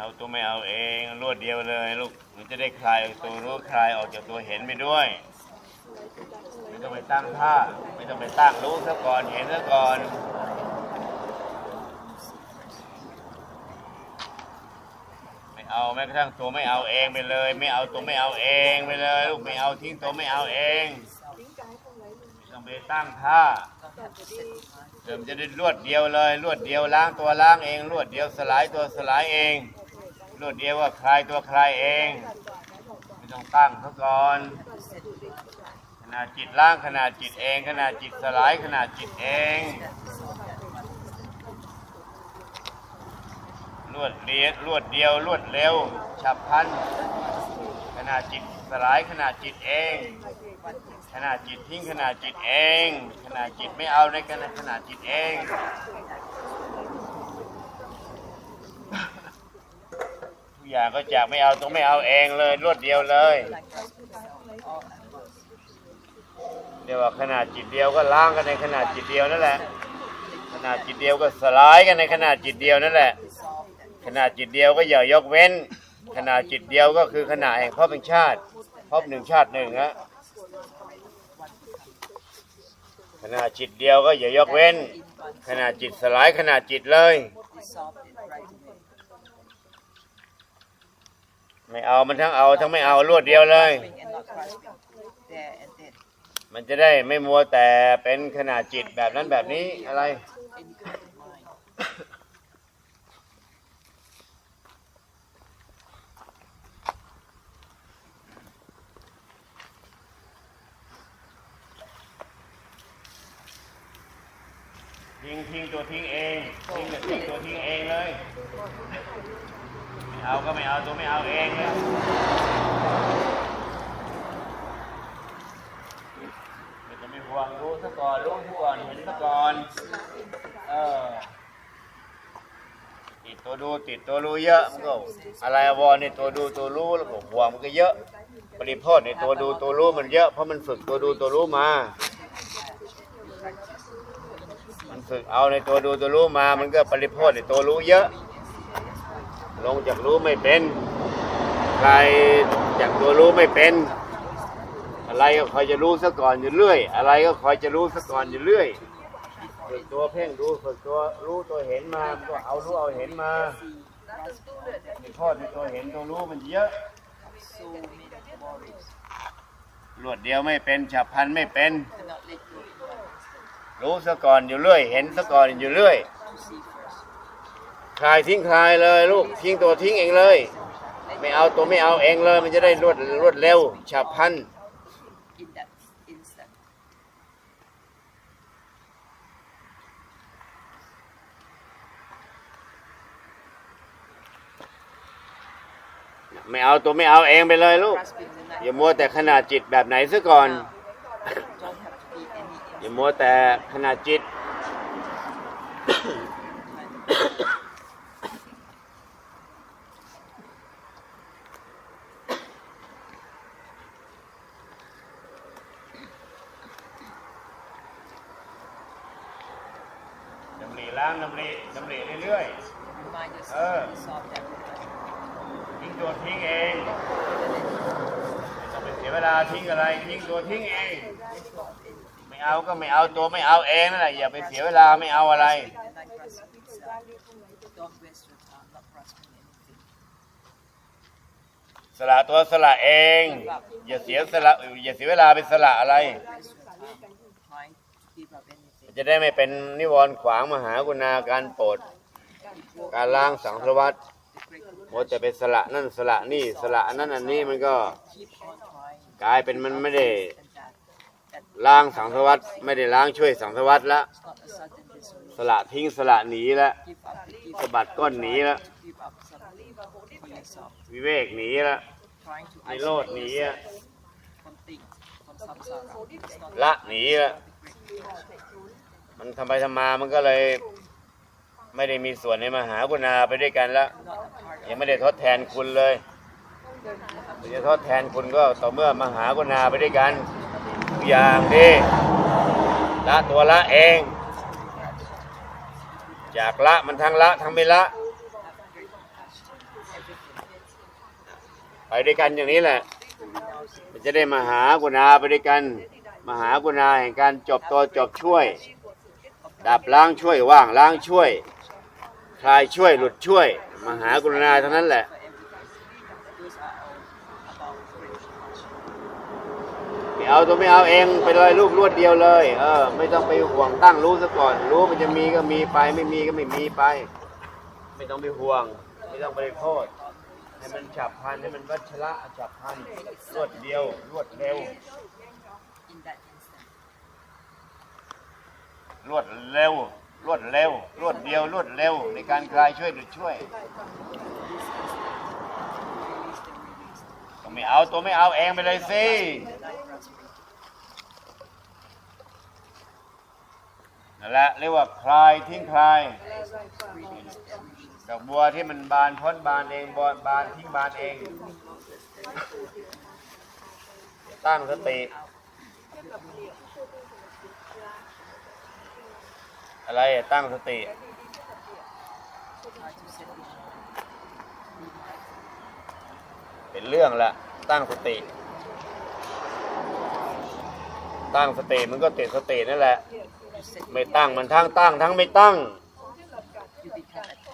เอาตัวไม่เอาเองรวดเดียวเลยลูกมันจะได้คลายตัวรู้คลายออกจากตัวเห็นไปด้วยไม่ต้องไปตั้งท่าไม่ต้องไปตั้งรู้ซะก่อนเห็นซะก่อนไม่เอาแม้กระทั่งตัวไม่เอาเองไปเลย ไม่เอาตัวไม่เอาเองไปเลยลูกไม่เอาทิ้งตัวไม่เอาเองไม่ต้องไปตั้งท่าเดิมจะได้รวดเดียวเลยรวดเดียวล้างตัวล้างเองรวดเดียวสลายตัวสลายเอง รวดเดียวว่าคลายตัวคลายเอง ไม่ต้องตั้งเขาก่อนขนาดจิตล้างขนาดจิตเองขนาดจิตสลายขนาดจิตเอง รวดเรียดรวดเดียวรวดเร็ว ฉับพลันขนาดจิตสลายขนาดจิตเองขนาดจิตทิ้งขนาดจิตเองขนาดจิตไม่เอาในขณะขนาดจิตเอง ทุก อย่างก็จากไม่เอาต้องไม่เอาเองเลยรวดเดียวเลย เรียกว่าขนาดจิตเดียวก็ล้างกันในขนาดจิตเดียวนั่นแหละ ขนาดจิตเดียวก็สลายกันในขนาดจิตเดียวนั่นแหละ ขนาดจิตเดียวก็อย่ายกเว้น ขนาดจิตเดียวก็คือขนาดแห่งพบเป็นชาติพบหนึ่งชาติหนึ่งฮะขนาดจิตเดียวก็อย่ายกเว้น ขนาดจิตสลายขนาดจิตเลย ไม่เอามันทั้งเอาทั้งไม่เอารวดเดียวเลย มันจะได้ไม่มัวแต่เป็นขนาดจิตแบบนั้นแบบนี้อะไร ทิ้งทิ้งตัวทิ้งเองทิ้งกับทิ้งตัวทิ้งเองเลย เอาก็ไม่เอาตัวไม่เอาเองเลยไม่ต้องไม่ห่วงรู้ซะก่อนรู้ซะก่อนเห็นซะก่อนเออติดตัวดูติดตัวรู้เยอะมันก็อะไรอวรในตัวดูตัวรู้แล้วก็ห่วงมันก็เยอะ ปริโภทในตัวดูตัวรู้มันเยอะเพราะมันฝึกตัวดูตัวรู้มามันฝึกเอาในตัวดูตัวรู้มา มันก็ปริโภทในตัวรู้เยอะ ลงจากรู้ไม่เป็น ใครจากตัวรู้ไม่เป็น อะไรก็คอยจะรู้ซะก่อนอยู่เรื่อย อะไรก็คอยจะรู้ซะก่อนอยู่เรื่อยฝึกตัวเพ่งดูฝึกตัวรู้ตัวเห็นมามันก็เอารู้เอาเห็นมาในโทษในตัวเห็นตัวรู้มันเยอะรวดเดียวไม่เป็นฉับพันไม่เป็น รู้ซะก่อนอยู่เรื่อย เห็นซะก่อนอยู่เรื่อย คลายทิ้งคลายเลยลูกทิ้งตัวทิ้งเองเลย ไม่เอาตัวไม่เอาเองเลย มันจะได้รวดรวดเร็วฉับพลันไม่เอาตัวไม่เอาเองไปเลยลูก อย่ามัวแต่ขนาดจิตแบบไหนซะก่อน อย่ามัวแต่ขนาดจิต ล้างดำริดำริเรื่อย remind Uh. yourself to solve everything. ๆทิ้งตัวทิ้งเองไม่ต้องไปเสียเวลาทิ้งอะไร ทิ้งตัวทิ้งเอง ไม่เอาก็ไม่เอาตัวไม่เอาเองนั่นแหละอย่าไปเสียเวลาไม่เอาอะไร And like grasping yourself. Don't waste your time not grasping anything. สละตัวสละเอง อย่าเสียสละอย่าเสียเวลาไปสละอะไร จะได้ไม่เป็นนิวรณ์ขวางมหากุณาการโปรด การล้างสังสวัตรหมดจะเป็นสละนั่นสละนี่สละนั่นอันนี้มันก็กลายเป็นมันไม่ได้ล้างสังสารวัตรไม่ได้ล้างช่วยสังสารวัตแล้วสละทิ้งสละหนีแล้วสะบัดก้อนหนีแล้ววิเวกหนีแล้ะในโลดหนีละหนีละ มันทำไปทำมามันก็เลย ไม่ได้มีส่วนในมหากรุณาไปด้วยกันละยังไม่ได้ทดแทนคุณเลยจะทดแทนคุณก็ต่อเมื่อมหากรุณาไปด้วยกันทุกอย่างดีละตัวละเองจากละมันทั้งละทั้งไม่ละ ไปด้วยกันอย่างนี้แหละ มันจะได้มาหากุณาไปด้วยกันมาหากุณาแห่งการจบตัวจบช่วย ดับล้างช่วยว่างล้างช่วย คลายช่วยหลุดช่วย มหากรุณาเท่านั้นแหละ ไม่เอาตัวไม่เอาเองไปเลยลูกรวดเดียวเลย เออ ไม่ต้องไปห่วงตั้งรู้ซะก่อน รู้มันจะมีก็มีไป ไม่มีก็ไม่มีไป ไม่ต้องไปห่วง ไม่ต้องไปโทษให้มันฉับพลันให้มันวัชระฉับพลันรวดเดียวรวดเร็ว รวดเร็ว รวดเร็ว รวดเดียว รวดเร็ว ในการคลายช่วยหรือช่วยต้องไม่เอาตัวไม่เอาเองไปเลยสินั่นแหละเรียกว่าคลายทิ้งคลายดอกบัวที่มันบานพ้นบานเองบานบานทิ้งบานเอง ตั้งสติ อะไรตั้งสติ เป็นเรื่องละตั้งสติ ตั้งสติมันก็ติดสตินั่นแหละ ไม่ตั้งมันทั้งตั้ง ทั้งไม่ตั้ง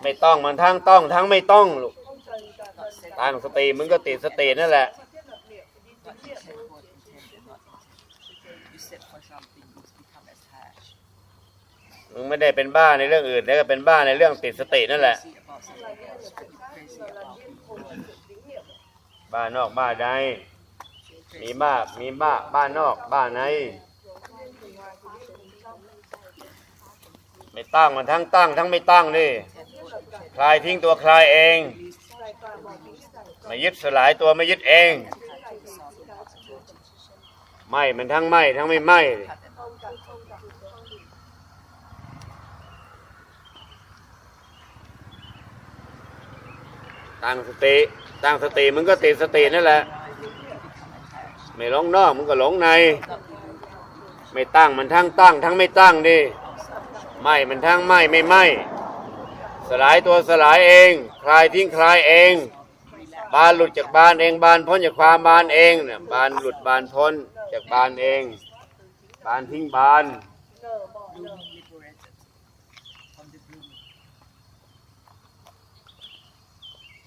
ไม่ต้องมันทั้งต้อง ทั้งไม่ต้องลูกตั้งสติมันก็ติดสตินั่นแหละ มึงไม่ได้เป็นบ้าในเรื่องอื่นแล้วก็เป็นบ้าในเรื่องติดสตินั่นแหละ บ้านอกบ้านในมีบ้ามีบ้าบ้านนอกบ้านในไม่ตั้งมันทั้งตั้ง ทั้งไม่ตั้งนี่คลายทิ้งตัวคลายเองไม่ยึดสลายตัวไม่ยึดเอง ไม่มันทั้งไม่ทั้งไม่ไม่ ตั้งสติตั้งสติมึงก็ติดสตินั่นแหละ ไม่หลงนอกมึงก็หลงใน ไม่ตั้งมันทั้งตั้ง ทั้งไม่ตั้งดิไม่มันทั้งไม่ไม่ไม่สลายตัวสลายเอง คลายทิ้งคลายเอง บานหลุดจากบานเองบานพ้นจากความบานเองเนี่ยบานหลุดบานพ้นจากบานเอง บานทิ้งบาน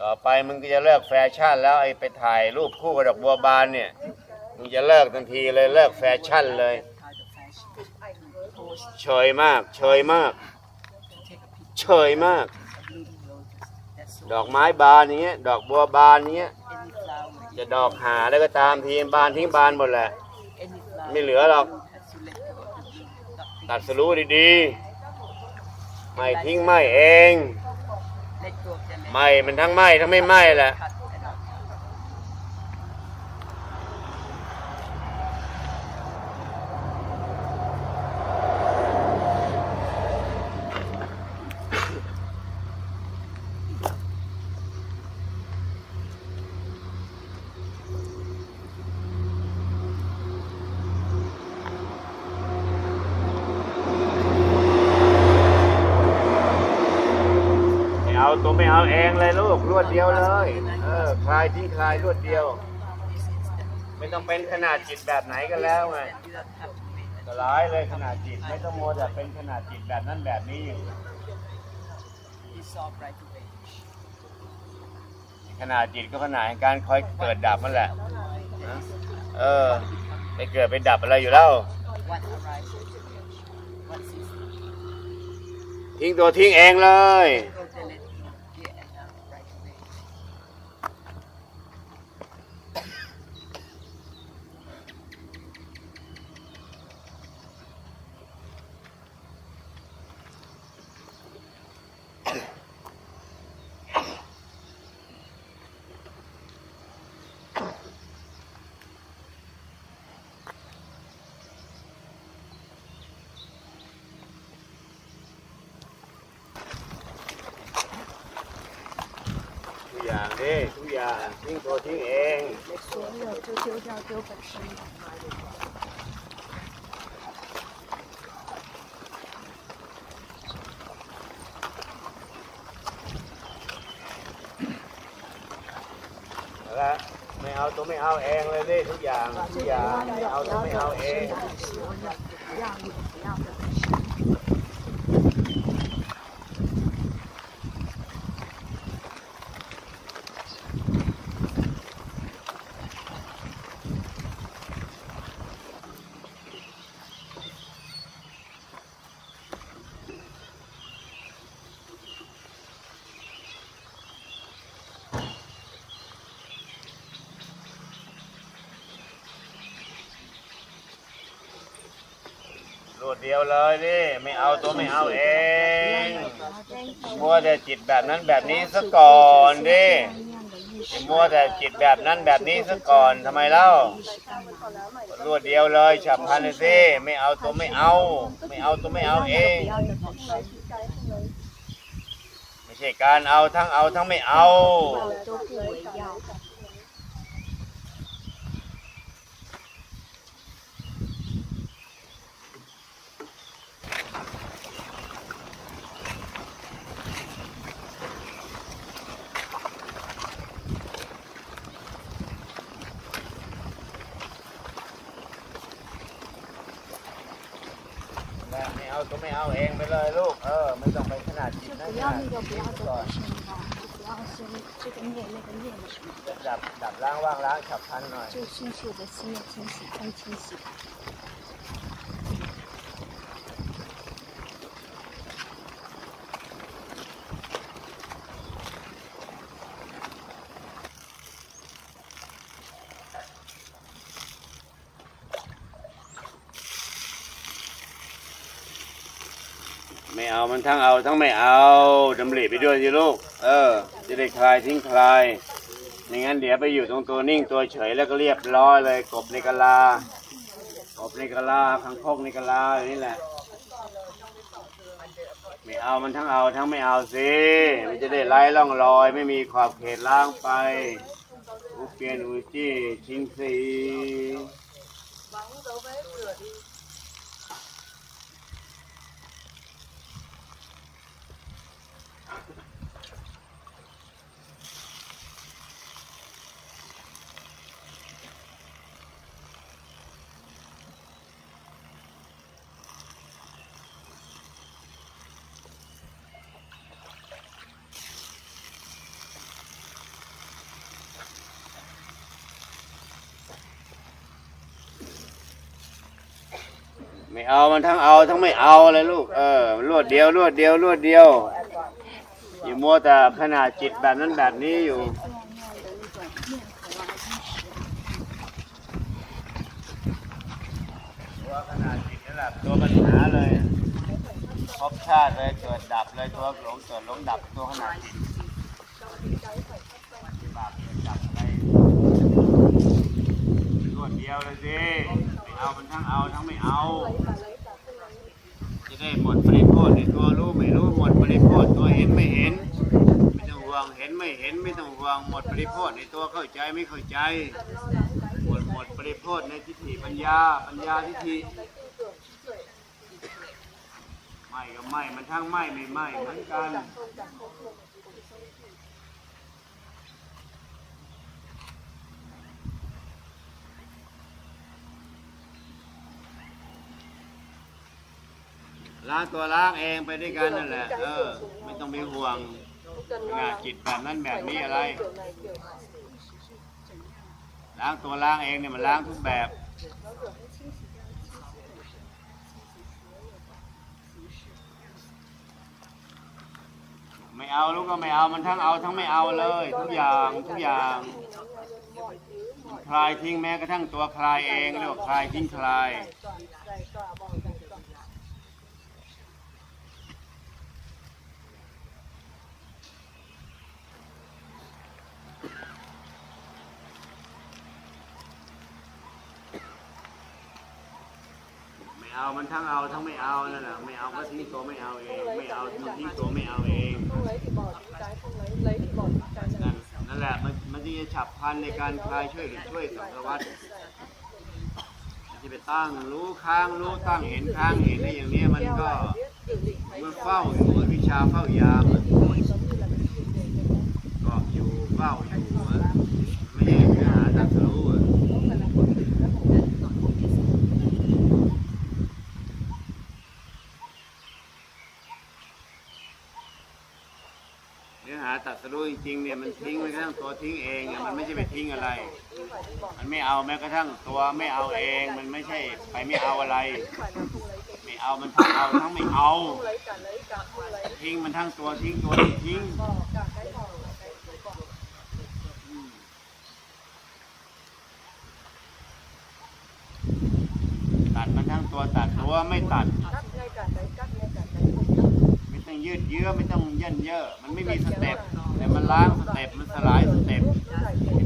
ต่อไปมึงก็จะเลิกแฟชั่นแล้วไอ้ไปถ่ายรูปคู่กับดอกบัวบานเนี่ยมึงจะเลิกทันทีเลยเลิกแฟชั่นเลยเฉยมากเฉยมากเฉยมาก ดอกไม้บานอย่างเงี้ยดอกบัวบานอย่างเงี้ยจะดอกหาแล้วก็ตามทีบานทิ้งบานหมดแหละ ไม่เหลือหรอกตัดสรู้ดีๆ ไม่ทิ้งไม่เอง let go of them and ไม่มันทั้งไม่ทั้งไม่ไม่แหละ ลายทิ้งคลายรวดเดียว This instant. ไม่ต้องเป็นขนาดจิตแบบไหนก็แล้วไง You don't have to make สลายเลยขนาดจิต ไม่ต้องโมวแต่เป็นขนาดจิตแบบนั้นแบบนี้อยู่ it dissolve right away. ขนาดจิตก็ขนาดแห่งการคอยเกิดดับนั่นแหละนะเออไปเกิดไปดับอะไรอยู่แล้ว What arises, what ceases. ทิ้งตัวทิ้งเองเลย ละไม่เอาตัวไม่เอาเองเลยนี่ทุกอย่างทุกอย่างไม่เอาตัวไม่เอาเอง ยวเลยนี่ไม่เอาตัวไม่เอาเองมัวแต่จิตแบบนั้นแบบนี้ซะก่อนดิมัวแต่จิตแบบนั้นแบบนี้ซะก่อนทำไมเล่ารวดเดียวเลยฉับพลันเลยสิไม่เอาตัวไม่เอา ไม่เอาตัวไม่เอาเองไม่ใช่การเอาทั้งเอาทั้งไม่เอา 速的心要清洗，更清洗。 ไม่เอามันทั้งเอาทั้งไม่เอาดำริไปด้วยสิลูก เออ จะได้คลายทิ้งคลาย ไม่งั้นเดี๋ยวไปอยู่ตรงตัวนิ่งตัวเฉยแล้วก็เรียบร้อยเลยกบในกะลากบในกะลาคังคกในกะลาอย่างนี้แหละ ไม่เอามันทั้งเอาทั้งไม่เอาสิมันจะได้ไล่ล่องลอย ไม่มีขอบเขตล้างไปอุเปียนอุจีชิงสี ไม่เอามันทั้งเอาทั้งไม่เอาเลยลูก เออรวดเดียวรวดเดียวรวดเดียว อย่ามัวแต่ขนาดจิตแบบนั้นแบบนี้อยู่ตัวขนาดจิตนั่นแหละตัวปัญหาเลยพบชาติเลยเกิดดับเลยตัวหลงเกิดหลงดับตัวขนาดจิตบาปเกิดดับอะไรรวดเดียวเลยสิ เอามันทั้งเอาทั้งไม่เอา จะได้หมดปริโภคในตัวรู้ไม่รู้หมดปริโภคตัวเห็นไม่เห็น ไม่ต้องห่วงเห็นไม่เห็นไม่ต้องห่วงหมดปริโภคในตัวเข้าใจไม่เข้าใจ หมดหมดปริโภคในทิฏฐิปัญญา ปัญญาทิฏฐิไม่ก็ไม่มันทั้งไม่ไม่ไม่เหมือนกัน ล้างตัวล้างเองไปด้วยกันนั่นแหละ เออ ไม่ต้องไปห่วงขนาดจิตแบบนั้นแบบนี้อะไร ล้างตัวล้างเองเนี่ยมันล้างทุกแบบไม่เอาลูกก็ไม่เอามันทั้งเอาทั้งไม่เอาเลย ทุกอย่างทุกอย่างคลายทิ้งแม้กระทั่งตัวคลายเองเรียกว่าคลายทิ้งคลาย เอามันทั้งเอาทั้งไม่เอานั่นแหละไม่เอาก็ทิ้งตัวไม่เอาเอง ไม่เอามันทิ้งตัวไม่เอาเอง không lấy thì bỏ những cái không lấy lấy thì bỏ những cái นั่นนั่นแหละมันมันจะฉับพลันในการคลายช่วยหรือช่วยสังสารวัตรจะไปตั้งรู้ค้างรู้ตั้งเห็นค้างเห็นได้อย่างนี้มันก็มันเฝ้าอยู่เหมือนวิชาเฝ้ายามอะเกาะอยู่เฝ้าอยู่อะไม่ใช่หาทาง เนื้อหาตัดส รู้จริงเนี่ยมันทิ้งแม้กระทั่งตัวทิ้งเองอะมันไม่ใช่ไปทิ้งอะไร มันไม่เอาแม้กระทั่งตัวไม่เอาเองมันไม่ใช่ไปไม่เอาอะไร ไม่เอามันทั้งเอาทั้งไม่เอา ทิ้งมันทั้งตัวทิ้งตัวทิ้งตัดมันทั้งตัวตัดตัวไม่ตัดไม่ต้องยืดเยื้อไม่ต้องเย่นเยอะมันไม่มีสเต็ป แต่มันล้างสเต็ปมันสลายสเต็ป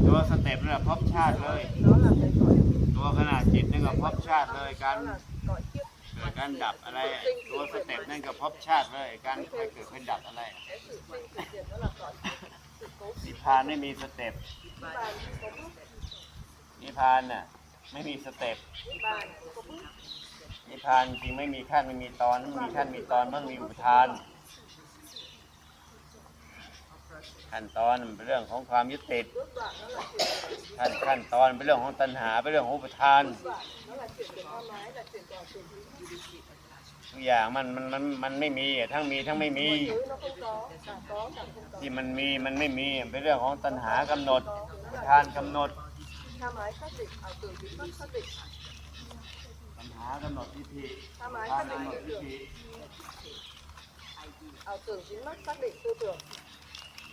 ตัวสเต็ปนั่แหละพบชาติเลย ตัวขนาดจิตนั่ก็พบชาติเลยการเกิดการดับอะไรตัวสเต็ปนั่นก็พบชาติเลยการเกิดค่อยดับอะไรนิพพานไม่มีสเต็ปนิพพานน่ะไม่มีสเต็ปนิพพานจริงไม่มีขั้นไม่มีตอนไม่มีขั้นมีตอนมันมีอุปทาน ขั้นตอนมันเป็นเรื่องของความยึดติดขั้นขั้นตอนเป็นเรื่องของตัณหาเป็นเรื่องของอุปทานทุกอย่างมันมันมันมันไม่มีทั้งมีทั้งไม่มี ที่มันมีมันไม่มีเป็นเรื่องของตัณหากำหนดอุปทานกำหนดตัณหากำหนดทิฏฐิอุปทานกำหนดทิฏฐิ ảo tưởng chính mắt xác định tư tưởng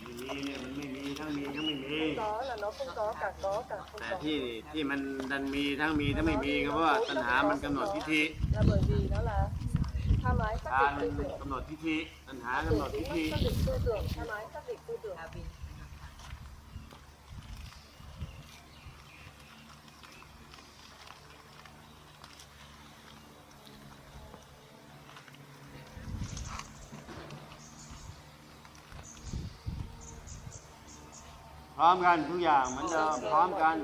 ไม่มีเนี่ยมันไม่มีทั้งมีทั้งไม่มี có là nó không có cả có cả không แต่ có ที่ที่มันดันมีทั้งมีทั้งไม่มีก็เพราะว่าตัณหามันกำหนดทิฏฐิ là bởi vì nó là tham ái ทาน xác định tư tưởng กำหนดทิฏฐิตัณหากำหนด tưởng ทิฏ chính ฐิ mắt xác định tư tưởng tham ái xác định tư tưởng having ร้อมกันทุกอย่างเหมือนเดิมพร้อมกัน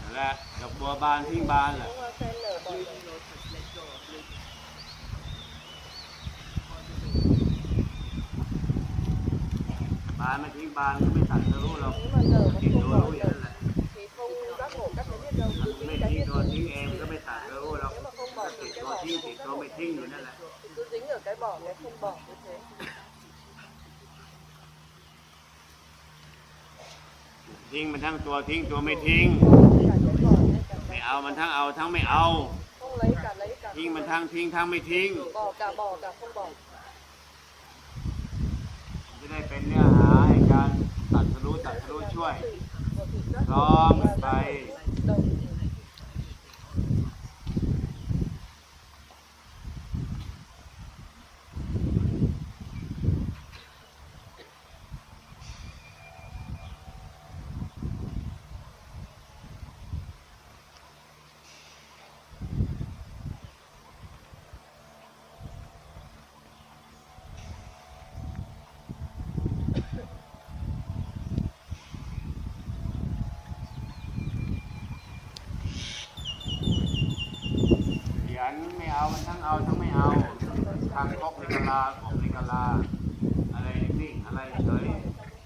นั่แหละดอกบัวบานทิ้งบานแหละ บานมาทิ้งบานก็ไม่ตัดจะรู้หรอก nếu mà nở mà ติด không ตัว bỏ รู้อย่าง được นั้นแหละ thì không giác ngộ các cái biết đâu cứ ไม่ tính cái ทิ้ง biết ตัวทิ้งเองก็ไม่ตัดจะรู้หรอก nếu mà không bỏ ติ thì ด cái ตัว bỏ ทิ้ง không ติด giác ตัว ngộ ไม่ทิ้งอยู่นั่นแหละ thì cứ dính ở cái bỏ cái không bỏ như thế ทิ้งมันทั้งตัวทิ้งตัวไม่ทิ้ง cả cái bỏ hay cả ไม่ cái เอามันทั้งเอาทั้งไม่เอา không lấy cả lấy cả ทิ้ง không มัน lấy. ทั้งทิ้งทั้งไม่ทิ้ง bỏ cả bỏ cả không bỏ จะได้เป็นเนื้อหาให้การตัดสู้ช่วยพร้อมไป đồng เขียนไม่เอามันทั้งเอาทั้งไม่เอา ทางคกในกะลาของในกะลา อะไรนิ่งอะไรเฉย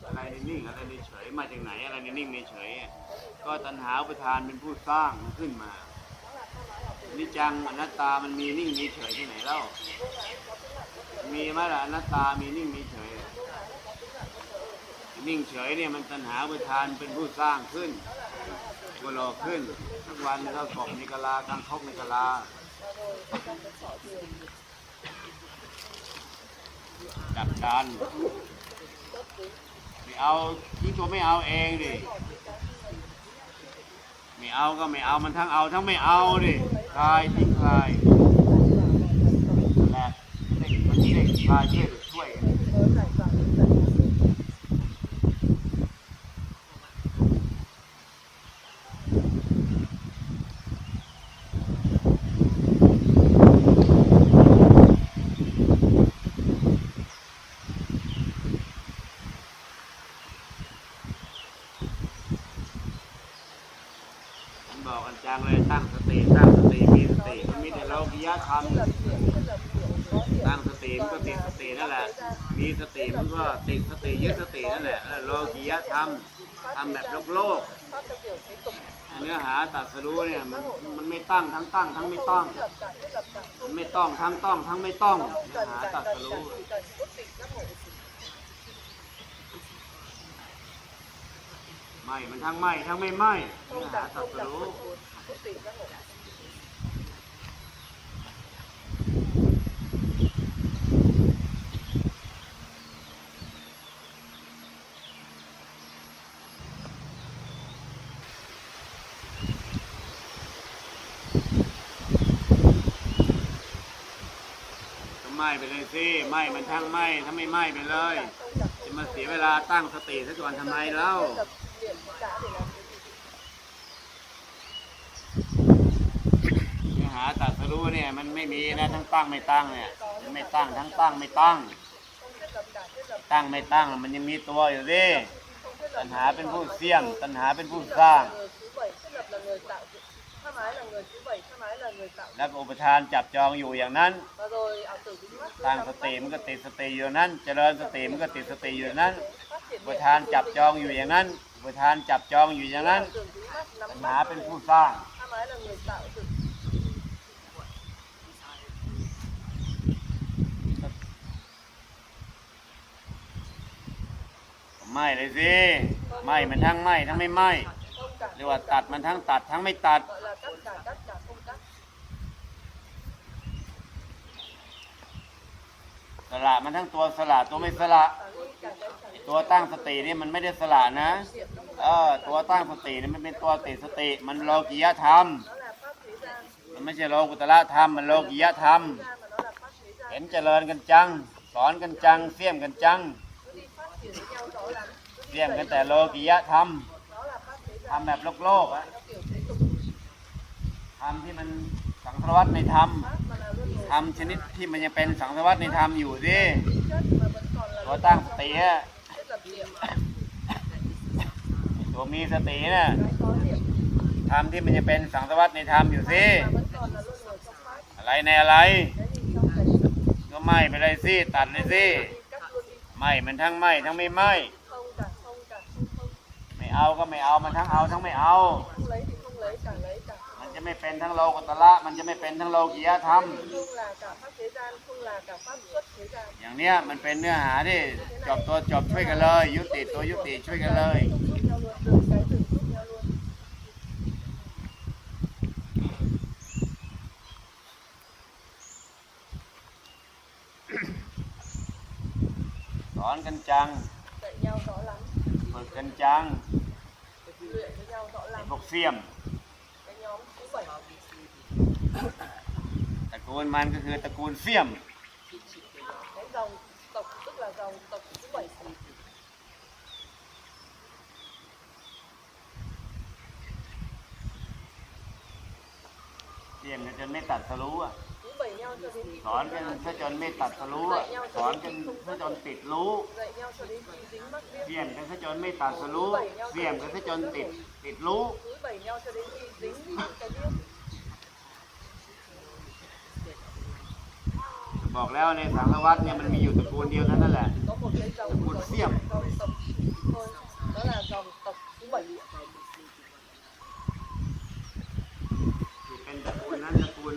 อะไรนิ่งอะไรนเฉยมาจากไหนอะไรนิ่งนเฉยก็ตัณหาอุปทานเป็นผู้สร้างขึ้นมานิจังอนัตตามันมีนิ่งมีเฉยที่ไหนเล่า มีไหมล่ะอนัตตามีนิ่งมีเฉย นิ่งเฉยเนี่ยมันตัณหาอุปทานเป็นผู้สร้างขึ้นก็หลอขึ้นทุกวันเรากบในกลากลางคกในกลา ดักดันไม่เอาที่ตัวไม่เอาเองดิไม่เอาก็ไม่เอามันทั้งเอาทั้งไม่เอาดิคลายทิ้งคลายและเด็กมันเด็กคลายช่วยช่วยกัน mới giải tỏa được giải ผมบอกกันจังเลย ตั้งสติมันก็ติดสตินั่นแหละ มีสติมันก็ติดสติยึดสตินั่นแหละแล้วโลกียธรรมทำแบบโลกโลกเนื้อหาตัดสรู้เนี่ยมันมันไม่ตั้งทั้งตั้งทั้งไม่ต้อง มันไม่ต้องทั้งต้องทั้งไม่ต้องเนื้อหาตัดสรู้ไม่มันทั้งไม่ทั้งไม่ไม่เนื้อหาตัดสรู้ ไม่ไปเลยสิไม่มันทั้งไม่ทั้งไม่ไม่ไปเลย จะมาเสียเวลาตั้งสติซะก่อนทำไมเล่าเนื้อหาตัดสรู้เนี่ยมันไม่มีนะทั้งตั้งไม่ตั้งเนี่ยมันไม่ตั้งทั้งตั้งไม่ตั้ง ตั้งไม่ตั้งมันยังมีตัวอยู่ดิตัณหาเป็นผู้เสี่ยงตัณหาเป็นผู้สร้าง người thứ bảy thiết lập là người tạo dựng tham ái là người thứ bảy tham ái là người tạo แล้วก็อุปทานจับจองอยู่อย่างนั้น và rồi ảo tưởng dính mắt ตั้งสติมันก็ติดสติอยู่นั้น เจริญสติมันก็ติดสติอยู่นั้น phát triển อุปทานจับจองอยู่อย่างนั้น อุปทานจับจองอยู่อย่างนั้น ảo tưởng dính mắt ตัณ nắm หา bắt เป็นผู้สร้าง tham ái là người tạo dựng ไม่เลยสิไม่มันทั้งไม่ทั้งไม่ไม่ không cả เรียกว่าตัดมันทั้งตัดทั้งไม่ตัด gọi là cắt cả cắt cả không cắt สละมันทั้งตัวสละตัวไม่สละ và đi cả cái cả ตัวตั้งสตินี่มันไม่ได้สละนะเออตัวตั้งสตินี่มันเป็นตัวติดสติ มันโลกิยธรรม nó là pháp thế gian มันไม่ใช่โลกุตละธรรม มันโลกิยธรรม ra mà nó là pháp thế gian เห็นเจริญกันจัง สอนกันจังเสี่ยมกันจัง nó đi phát triển với nhau rõ lắm nó đi เสี่ยมกันแต่โลกิยธรรม nó là pháp thế ทำแบบโลกโลกอะทำที่มันสังสารวัตในธรรมทำชนิดที่มันยังเป็นสังสารวัตในธรรมอยู่สิตัวตั้งสติอะตัวมีสติน่ะทำที่มันยังเป็นสังสารวัตในธรรมอยู่สิอะไรในอะไร ก็ไม่ไปเลยสิตัดเลยสิไม่มันทั้งไม่ทั้งไม่ไม่ không cả không cả không không ไม่ เอาก็ไม่เอามันทั้งเอาทั้งไม่เอา มันจะไม่เป็นทั้งโลกุตละมันจะไม่เป็นทั้งโลกียธรรม อย่างเนี้ยมันเป็นเนื้อหาที่จบตัวจบช่วยกันเลย ยุติตัวยุติช่วยกันเลยสอนกันจัง ฝึกกันจัง luyện với nhau rõ ไอ้ lắm พวกเสี่ยม cái nhóm thứ bảy ตระกูลมันก็คือตระกูลเสี่ยม cái dòng tộc tức là dòng tộc thứ bảy เสี่ยมกันจนไม่ตัด สอนเป็นพระจนไม่ตัดรู้สอนเป็นพระจนติดรู้เสี่ยงจนพระจนไม่ตัดรู้เสี่ยงจนพระจนติดติดรู้บอกแล้วในสังฆวัตเนี่ยมันมีอยู่ตระกูลเดียวนั้นแหละตระกูลเสี่ยม thôi đó là dòng tộc thứ bảy ที่เป็นตระกูลนั้นตระกูล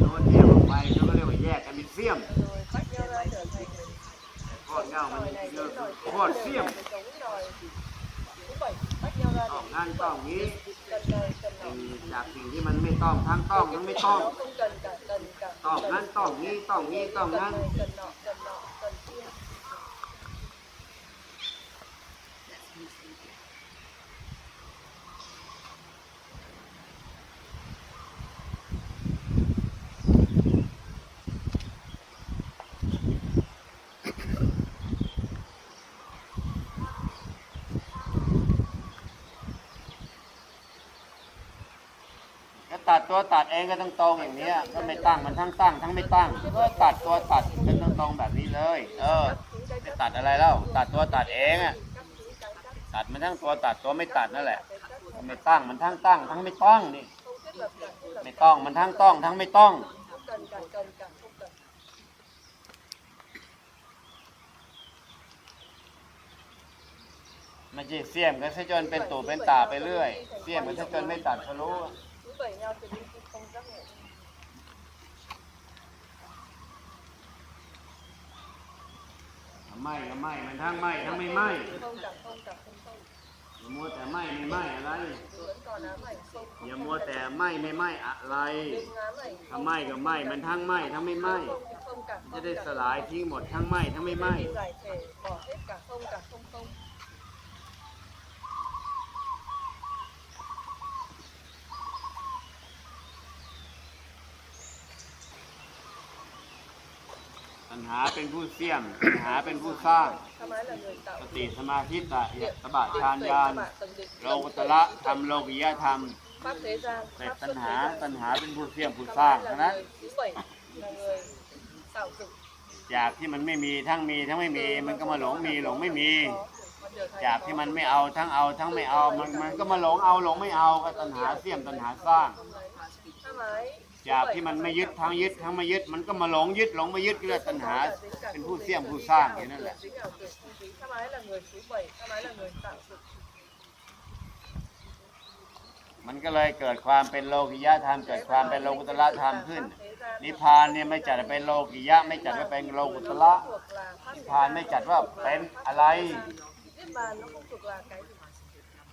โน้นแยกออกไปเขาก็เรียกว่าแยกกันเป็นเสี่ยม rồi tách nhau ra trở thành โคตรเงามัน nòi này เยอดเสี้ยม cái giống nòi thứ bảy tách nhau ra ต้องานั่นต้องนี้จากสิ่งที่มันไม่ต้องทั้งต้องทั้งไม่ต้องต้องนั้นต้องนี้ต้องนี้ต้องนั้น ตัวตัดเองก็ต้องตรงอย่างเนี้ยก็ไม่ตั้งมันทั้งตั้ง ทั้งไม่ตั้งก็ตัดตัวตัดก็ต้องตรงแบบนี้เลย เออไม่ตัดอะไรแล้วตัดตัวตัดเองอะตัดมันทั้งตัวตัดตัวไม่ตัดนั่นแหละไม่ตั้งมันทั้งตั้ง ทั้งไม่ต้องนี่ไม่ต้องมันทั้งต้อง ทั้งไม่ต้องมันจะเสี่ยมกันซะจนเป็นตู่เป็นตาไปเรื่อย เสี่ยมกันซะจนไม่ตัดทะลุ bảy nhau từ đi không giác ngộ ไหม้ก็ไหม้มันทั้งไหม้ทั้งไม่ไหม้ không cả không cả không không อย่ามัวแต่ไหม้ไม่ไหม้อะไร vẫn còn ám ảnh không อย่ามัวแต่ไหม้ไม่ไหม้อะไร đừng ám ảnh ถ้าไหม้ก็ไหม้มันทั้งไหม้ทั้งไม่ไหม้ không thì không cả จะ không ได้ cả สลายทิ้งหมดทั้งไหม้ทั้งไม่ไหม้ giải thể bỏ hết cả không cả không không ญหาเป็นผู้เสี่ยมปัญหาเป็นผู้สร้าง สติสมาธิตะยะตบะฌานญาณโลกุตระธรรมโลกิยธรรม pháp thế gian เสร็จ pháp ตัณหาตัณหาเป็นผู้เสี่ยมผู้สร้างเท่า là นั้น người thứ bảy là người tạo dựng จากที่มันไม่มีทั้งมีทั้งไม่มี มันก็มาหลงมีหลงไม่มี จากที่มันไม่เอาทั้งเอาทั้งไม่เอา มันมันก็มาหลงเอาหลงไม่เอาก็ตัณหาเสี่ยมตัณหาสร้าง จากที่มันไม่ยึดทั้งยึดทั้งไม่ยึดมันก็มาหลงยึดหลงไม่ยึดก็เลยตัณหา เป็นผู้เสี่ยมผู้สร้างอย่างนั้นแหละมันก็เลยเกิดความเป็นโลกิยะธรรมเกิดความเป็นโลกุตระธรรมขึ้น นิพพานเนี่ยไม่จัดเป็นโลกิยะ ไม่จัดว่าเป็นโลกุตระนิพพานไม่จัดว่าเป็นอะไร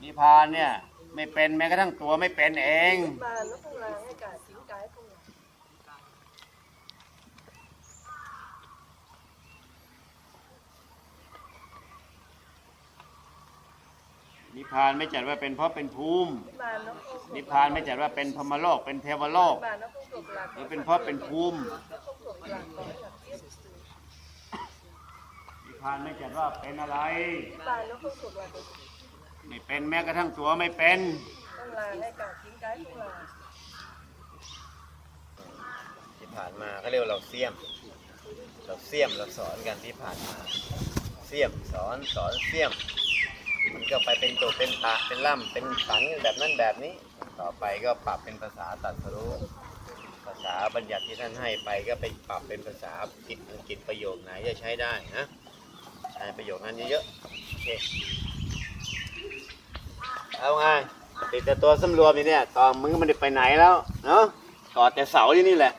นิพพานเนี่ยไม่เป็นแม้กระทั่งตัวไม่เป็นเอง niết bàn nó không là ngay cả chính cái không là นิพพานไม่จัดว่าเป็นเพราะเป็นภูมิ niết bàn nó không thuộc นิพ là พานไม่จัดว่าเป็นพรหมโลก เป็นเทวโลก niết bàn nó không thuộc là หรือ có เป็น phản เพราะ ứng, เป็นภูมิ nó không thuộc là có là kiếp นิพพานไม่จัดว่าเป็นอะไร niết bàn nó không thuộc là cái gì ไม่เป็นแม้กระทั่งตัวไม่เป็น không là ngay cả chính cái không là ที่ผ่านมาก็เรียกว่าเราเสี่ยม เราเสี่ยมเราสอนกันที่ผ่านมา เสี่ยมสอนสอนเสี่ยม มันก็ไปเป็นตัวเป็นตาเป็นล่ำเป็นสันแบบนั้นแบบนี้ ต่อไปก็ปรับเป็นภาษาตัดสรู้ภาษาบัญญัติที่ท่านให้ไปก็ไปปรับเป็นภาษาอังกฤษประโยคไหนจะใช้ได้นะใช้ประโยคนั้นเยอะๆโอเคเอาไงติดแต่ตัวสำรวมอยู่เนี่ยตอนมึงก็ไม่ได้ไปไหนแล้วเนาะกอดแต่เสาอยู่นี่แหละ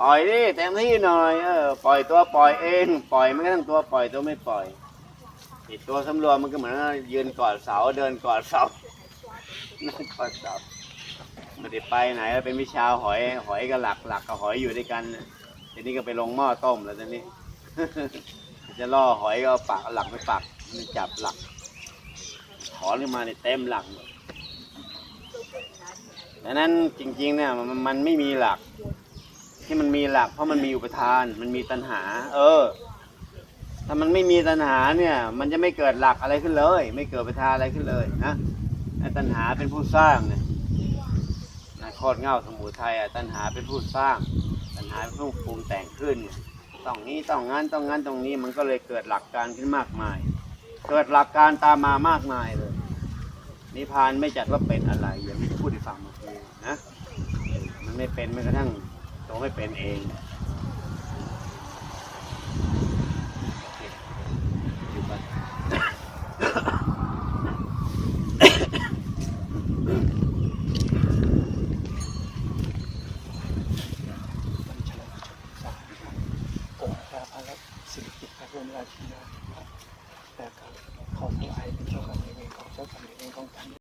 ปล่อยดิเต็มที่หน่อยเออปล่อยตัวปล่อยเอง ปล่อยไม่กระทั่งตัวปล่อยตัวไม่ปล่อย ตัวสำรวมมันก็เหมือนยืนกอดเสาเดินกอดเสานั่งกอดเสาไม่ได้ไปไหนเป็นวิชาหอย หอยกับหลักหลักกับหอยอยู่ด้วยกันทีนี้ก็ไปลงหม้อต้มแล้วทีนี้ จะล่อหอยก็เอาปักเอาหลักไปปักมันจับหลักถอนขึ้นมาในยเต็มหลักหมดดังนั้นจริงๆเนี่ยมันมันไม่มีหลัก ที่มันมีหลัก เพราะมันมีอุปทาน มันมีตัณหา เออ ถ้ามันไม่มีตัณหาเนี่ย มันจะไม่เกิดหลักอะไรขึ้นเลย ไม่เกิดอุปทาอะไรขึ้นเลยนะไอ้ตัณหาเป็นผู้สร้างเนี่ยโคตรเง่าสมุทัยอะตัณหาเป็นผู้สร้าง ตัณหาเป็นผู้ปรุงแต่งขึ้นต้องนี้ต้องงั้นต้องงั้นตรงนี้มันก็เลยเกิดหลักการขึ้นมากมาย เกิดหลักการตามมามากมายเลยนิพพานไม่จัดว่าเป็นอะไรอย่างที่พูดให้ฟังเมื่อกี้นะมันไม่เป็นแม้กระทั่งตัวไม่เป็นเอง